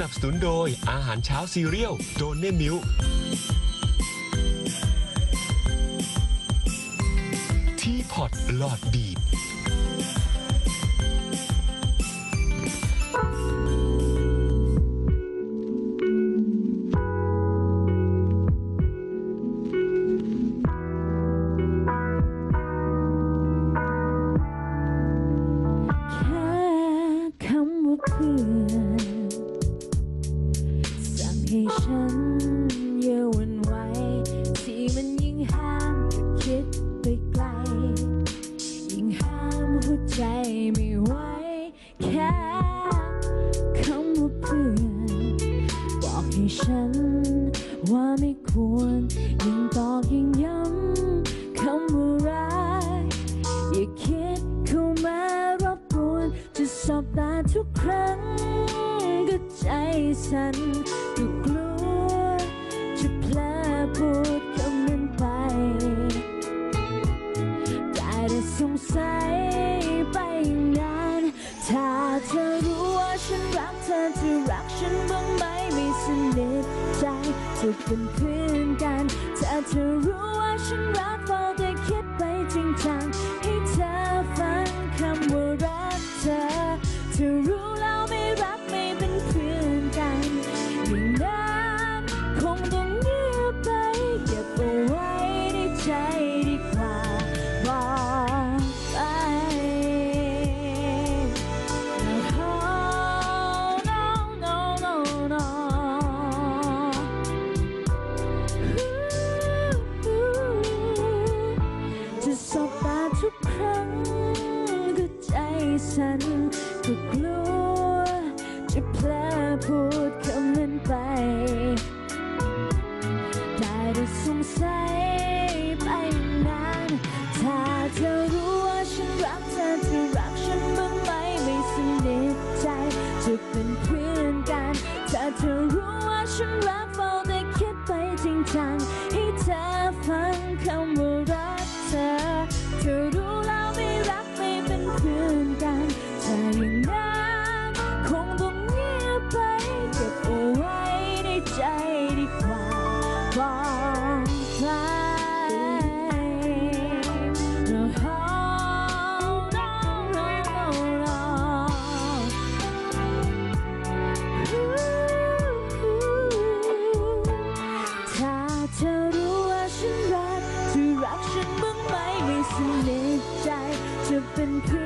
นับสนุนโดยอาหารเช้าซีเรียลโดนเน่มิลทีพอตหลอดบีบ ฉันก็กลัวจะพลอพูดคำนั้นไปได้แต่สงสัยไปอย่างนั้นถ้าเธอรู้ว่าฉันรักเธอเธอรักฉันบ้างไหมไม่สนิทใจจะเป็นเพื่อน ไม่สนิทใจจะเป็นเพื่อน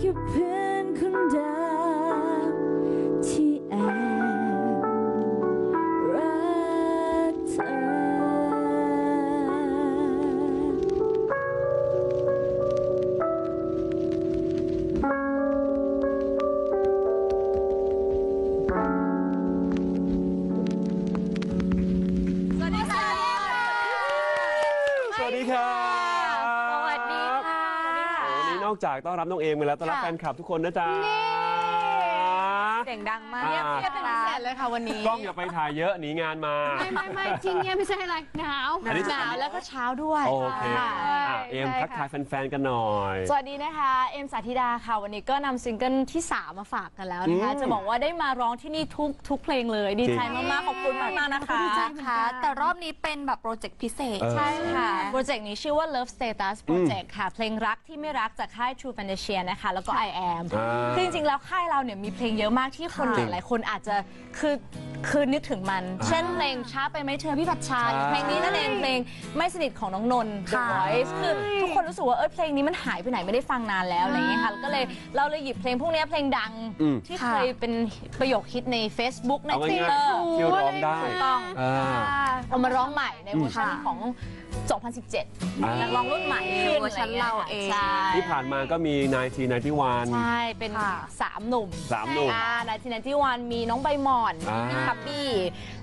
แค่เพื่อนคนเดิมที่แอบรักเธอ สวัสดีค่ะสวัสดีครับ อกจากต้อนรับน้องเอมไปแล้วต้อนรับค่ะแฟนคลับทุกคนนะจ๊ะ เสียงดังมากอ่าเงียบเงียบเป็นพิเศษเลยค่ะวันนี้ กล้องอย่าไปถ่ายเยอะหนีงานมา ไม่ไม่ไม่จริงเนี่ยไม่ใช่อะไรหนาวอันนี้หนาวแล้วก็เช้าด้วยโอเค ค่ะอะ เอมใช่ทักทายค่ะแฟนๆกันหน่อย สวัสดีนะคะ เอ็มสาธิดาค่ะ วันนี้ก็นำซิงเกิลที่ 3 มาฝากกันแล้วนะคะ อืม จะบอกว่าได้มาร้องที่นี่ทุกทุกเพลงเลย ดีใจจริงมากๆ ขอบคุณมากๆนะคะดีใจเหมือนค่ะกันแต่รอบนี้เป็นแบบโปรเจกต์พิเศษ เออ ใช่ค่ะ โปรเจกต์นี้ชื่อว่า Love Status Project ค่ะ เพลงรักที่ไม่รักจากค่าย True Fantasia นะคะ แล้วก็ I am อ่าคือจริงๆ แล้วค่ายเราเนี่ยมีเพลงเยอะมากที่ที่คนจริงหลายๆ คนอาจจะคือคือนึกถึงมัน เช่นเพลงช้าไปไหมเธอพี่ผัดชาใช่เพลงนี้นั่นเองเพลงไม่สนิทของน้องนนท์ The ค่ะ Voice คือทุกคนรู้สึกว่าเออเพลงนี้มันหายไปไหนไม่ได้ฟังนานแล้วอะไรอย่างเงี้ยค่ะแล้วก็เลยเราเลยหยิบเพลงพวกเนี้ยเพลงดังอืม ที่เคยเป็นประโยคฮิตใน Facebook ใน เอาง่าย Twitter ๆที่ร้องได้ถูกต้อง อ่า เอามาร้องใหม่ในเวอร์ชันค่ะของอ่า2017นักร้องรุ่นใหม่คือเวอร์ชันเราเอง ใช่ที่ผ่านมาก็มีนายทีนายที่วาน ใช่ เป็นค่ะ สามหนุ่มสามหนุ่มอ่าในทีนันที่วันมีน้องใบหมอนอ่ามีคับบี้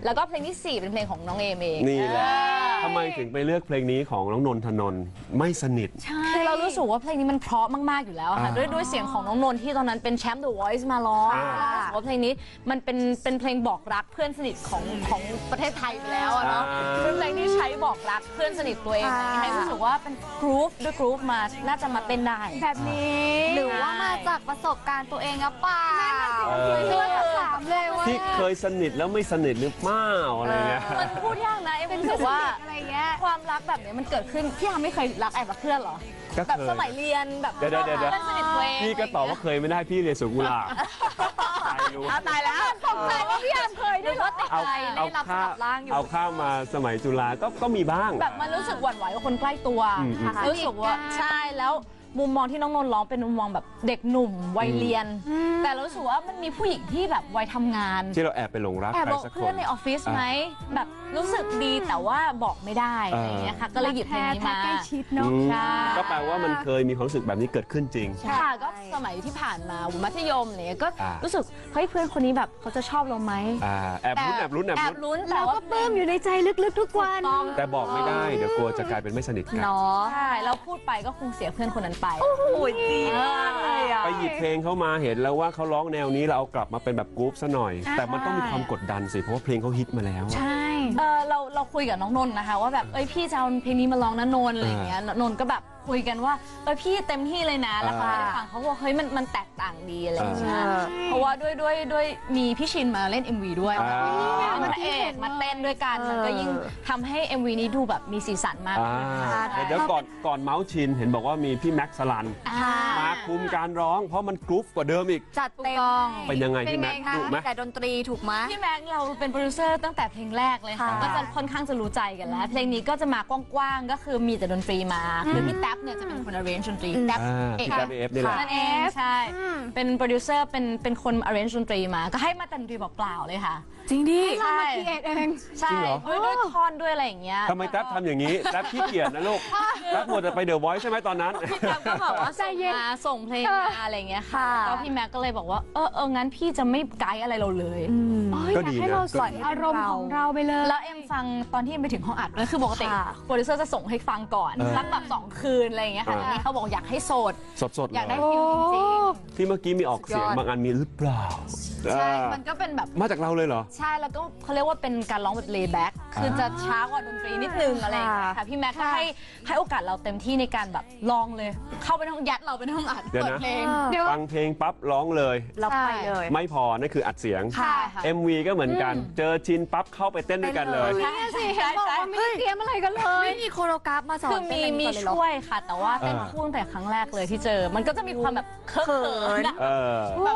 แล้วก็เพลงที่ 4 เป็นเพลงของน้องเอมเอง นี่แหละอ่าทำไมถึงไปเลือกเพลงนี้ของน้องนนทนนท์ไม่สนิท คือเรารู้สึกว่าเพลงนี้มันเพราะมากๆอยู่แล้วค่ะ อ่าด้วยด้วยเสียงของน้องนนท์ที่ตอนนั้นเป็นแชมป์ The Voice มาร้องอ่ารู้สึกว่าเพลงนี้มันเป็นเป็นเพลงบอกรักเพื่อนสนิทของของประเทศไทยไปแล้วอะเนาะอ่าเป็นเพลงที่ใช้บอกรักเพื่อนสนิทตัวเองอะไรอย่างเงี้ยให้รู้สึกว่าเป็นกรุ๊ปด้วยกรุ๊ปมาน่าจะมาเต้นได้ แบบนี้หรือว่ามาจากประสบการณ์ตัวเองหรือเปล่าเออเพื่อนจะถามเลยว่าที่เคยสนิทแล้วไม่สนิทหรือเปล่าอะไรเงี้ย มันพูดยากนะเอ็มรู้สึกว่า อะไรเงี้ย ความรักแบบนี้มันเกิดขึ้นพี่อาไม่เคยรักแอบรักเพื่อนเหรอ ก็แบบเคสยมัยเรียนแบบเดี๋ยวเดี๋ยวเดี๋ยว เพื่อนสนิทตัวเองพี่ก็ตอบว่าเคยไม่ได้พี่เรียนสุกุหลาบตายรู้ตายแล้วตกใจว่าพี่อาเคยด้วยว่าติดเอาใจเอาได้รับข้าสลับร่างอยู่ เอาข้ามมาสมัยจุฬาก็ก็มีบ้าง แบบมันรู้สึกหวั่นไหวกับคนใกล้ตัวอืมอืม รู้สึกว่าใช่แล้ว มุมมองที่น้องนนท์ร้องเป็นมุมมองแบบเด็กหนุ่มวัยเรียน แต่รู้สึกว่ามันมีผู้หญิงที่แบบวัยทำงาน ที่เราแอบไปหลงรักแอบใครบอกสักคเพื่อนน ในออฟฟิศไหมแบบรู้สึกดีแต่ว่าบอกไม่ได้อะไรอย่างเงี้ยค่ะก็เลยหยิบเพลงนี้มา ใกล้ชิดเนาะ อืมใช่ ก็แปลว่ามันเคยมีความรู้สึกแบบนี้เกิดขึ้นจริง ค่ะก็สมัยที่ผ่านมามัธยมเนี่ยก็อ่ารู้ รู้สึกเฮ้ยเพื่อนคนนี้แบบเขาจะชอบเราไหมอ่าแอบลุ้นแอบลุ้นแอบแอลุ้บนลุ้นแต่เราว่าก็ปลื้มอยู่ในใจลึกๆทุกวันต้องแต่บอกไม่ได้ เดี๋ยวกลัวจะกลายเป็นไม่สนิทกัน เนาะใช่เราพูดไปก็คงเสียเพื่อนคนนั้นไป โอ้ยดีมากเลยอะ ไปหยิบเพลงเขามาเห็นแล้วว่าเขาร้องแนวนี้เราเอากลับมาเป็นแบบกรุ๊ปซะหน่อย แต่มันต้องมีความกดดันสิเพราะว่าเพลงเขาฮิตมาแล้วอะใช่ เออเราเราคุยกับน้องนนท์นะคะ ว่าแบบเอ้ยพี่จะเอาเพลงนี้มาร้องนะนนท์อะไรอย่างเงี้ยนนท์ก็แบบคุยกันว่าเอ้ยพี่เต็มที่เลยนะแล้วเขาไม่ได้ฟังเขาบอกเฮ้ยมันมันแตกต่างดีอะไรอย่างเงี้ยอ่าเพราะว่าด้วยด้วยด้วยมีพี่ชินมาเล่น MV ด้วยอ่ามันเอกมาเต้นด้วยกันมันก็ยิ่งทำให้ MV นี้ดูแบบมีสีสันมากอ่าขึ้นเดี๋ยวก่อนก่อนเมาส์ชินเห็นบอกว่ามีพี่แม็กซ์สลัน อ่ามาคุมการร้องเพราะมันกรุ๊ปกว่าเดิมอีก จัดเต็มเป็นยังไงเป็นพี่ไงแม็กซ์คะดุไหม แต่ดนตรีถูกไหม พี่แม็กซ์เราเป็นโปรดิวเซอร์ตั้งแต่เพลงแรกเลยค่ะ ค่ะก็จะค่อนข้างจะรู้ใจกันแล้ว เพลงนี้ก็จะมากว้างๆก็คือมีแต่ดนตรีมาคือพี่แท็บเนี่ยจะเป็นคน arrange ดนตรีแท็บอ่าเอกพี่แท็บเอฟนี่แหละ นั่นเองใช่ เป็นโปรดิวเซอร์เป็นเป็นคน arrange ดนตรีมา ก็ให้มาแต่ดนตรีเปล่าๆเลยค่ะ จริงดิ เรามาคิดเองใช่จริงเหรอ ด้วยด้วยท่อนด้วยอะไรอย่างเงี้ยทำไมแท็บทำอย่างนี้แท็บขี้เกียจนะลูกแท็บหมดจะไปเดอะไวท์ใช่ไหมตอนนั้น พี่แม็กก็แบบว่าส่งมาส่งเพลงมาอะไรอย่างเงี้ยค่ะค่ะก็พี่แม็กก็เลยบอกว่าเออเอองั้นพี่จะไม่ไกด์อะไรเราเลย โอ้ยก็อยากดีให้นะ เราก็ปล่อยอารมณ์ของเราไปเลย แล้วเอ็มฟังตอนที่เอ็มไปถึงห้องอัดด้วยคือปกติค่ะโปรดิวเซอร์จะส่งให้ฟังก่อนเออสักแบบสองคืนอะไรอย่างเงี้ยค่ะเออทีนี้เขาบอกอยากให้โสด สดๆอยากได้เลยฟิลจริงที่เมื่อกี้มีออกเสียงสุดยอดบางอันมีหรือเปล่าๆใช่อ่ามันก็เป็นแบบ มาจากเราเลยเหรอ ใช่แล้วก็เขาเรียกว่าเป็นการร้องแบบ layback คือจะช้ากว่าดนตรีนิดนึงอะไรอย่างเงี้ยค่ะ พี่แม็กก็ให้ให้โอกาสเราเต็มที่ในการแบบลองเลย เข้าไปในห้องยัดเราไปในห้องอัดเดี๋ยวเปิดนะ เพลง เดี๋ยว ฟังเพลงปั๊บร้องเลย เราไปเลย ไม่พอ นั่นคืออัดเสียงใช่ค่ะ MV ก็เหมือนกัน เจอชินปั๊บเข้าไปเต้นด้วยกันเลยเต้นเลยใช่สิเห็นบอกว่าไม่ได้เตรียมอะไรกันเลย ไม่มีโคโรกราฟมาสอนคือมีเต้นมีอะไรก่อนเลยเหรอช่วยค่ะ แต่ว่าเต้นอ่าคู่ตั้งแต่ครั้งแรกเลยที่เจอ มันก็จะมีความแบบเคอะเขินอะเออโอ้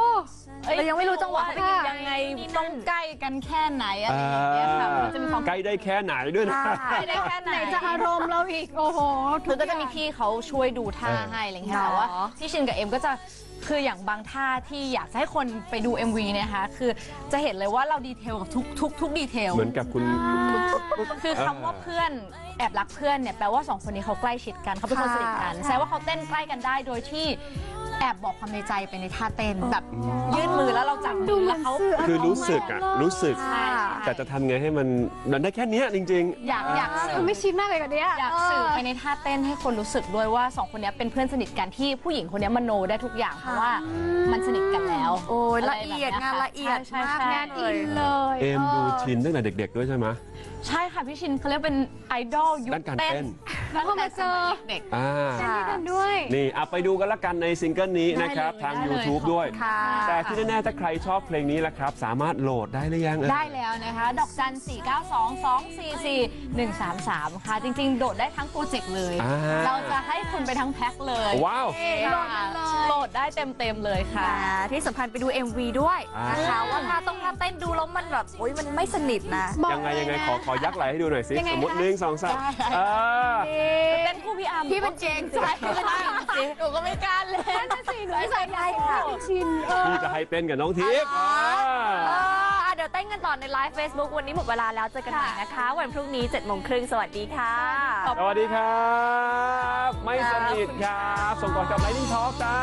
อ้เรายังไม่รู้จังหวะายังไง ต้องใกล้กันแค่ไหนอะไรอย่างเงี้ยค่ะมันจะมีความ ใกล้ได้แค่ไหนด้วยนะใกล้ได้แค่ไหน ไหนจะอารมณ์เราอีก โอ้โหคือก็จะมีพี่เขาช่วยดูท่าเออ ให้อะไรอย่างเงี้ยเนาะแต่ว่าพี่ชินกับเอ็มก็จะคืออย่างบางท่าที่อยากจะให้คนไปดู MV เนี่ยนะคะ คือจะเห็นเลยว่าเราดีเทลกับทุกทุกทุกดีเทลเหมือนกับคุณ คือคำว่าเพื่อนแอบรักเพื่อนเนี่ยแปลว่าสองคนนี้เขาใกล้ชิดกันเขาเป็นคนสนิทกันแสดงว่าเขาเต้นใกล้กันได้โดยที่แอบบอกความในใจไปในท่าเต้นแบบยื่นมือแล้วเราจับดูมือเหมืแล้อวนเขาสื่ออารมณ์คือรู้สึกอะรู้สึก ใช่ แต่จะทำไงให้มันมันได้แค่เนี้ยจริง อยากอยากสื่มัอนไม่ชิดมากเลยกับเนี้ยอยากสื่อไปในท่าเต้นให้คนรู้สึกด้วยว่าสองคนนี้เป็นเพื่อนสนิทกันที่ผู้หญิงคนนี้มโนได้ทุกอย่างเพราะว่ามันสนิทกันแล้วโอ้ยไรละเอียดแบบงานนี้ละเอียดใช่มากใช่งานใช่อินเลยๆ เอมดูชินตั้งแต่เด็ก ๆ ด้วยใช่ไหม ใช่ค่ะพี่ชินเขาเรียกเป็นไอดอลยุคด้านการเต้เต้นน แล้วก็มาเจอเด็กอ่าเต้นด้วยกันด้วย นี่เอาไปดูกันละกันในซิงเกิลนี้นะครับได้เลยทางได้เลย YouTube ด้วยค่ะแต่ที่แน่ๆถ้าใครชอบเพลงนี้ละครับ สามารถโหลดได้หรือยังเอ่ย ได้แล้วนะคะ ดอกจัน 4 9 2 2 4 4 1 3 3 ค่ะ จริง ๆ โดดได้ทั้งโปรเจกต์เลย อ่า เราจะให้คุณไปทั้งแพ็คเลยว้าว ค่ะโหลดได้เต็มๆเลยค่ะ อ่าที่สำคัญไปดู MV ด้วยอ่านนะคะว่าท่าต้องท่าเต้นดูแล้วมันแบบโอ๊ยมันไม่สนิทนะบอกยังไงยังไงเลยนะขอขอยักไหลให้ดูหน่อยสิ ยังไงสมมติคะหนึ่งสองสามได้เออเต้นคู่พี่อาร์มพี่เป็นเจงสิใช่พี่เป็นเจงจริงหนูก็ไม่กล้าเล่นสิหนูใส่ใจค่ะชินเออพี่จะให้เต้นกับน้องทิพย์เออ่าออะเดี๋ยวเต้นกันต่อในไลฟ์ Facebook วันนี้หมดเวลาแล้วเจอกันใหม่นะคะ วันพรุ่งนี้7จ็ดโมงครึ่งสวัสดีค่ะ สวัสดีครับ ไม่สนิทครับ ส่งต่อกับไลนิ่งทอล์กจ้า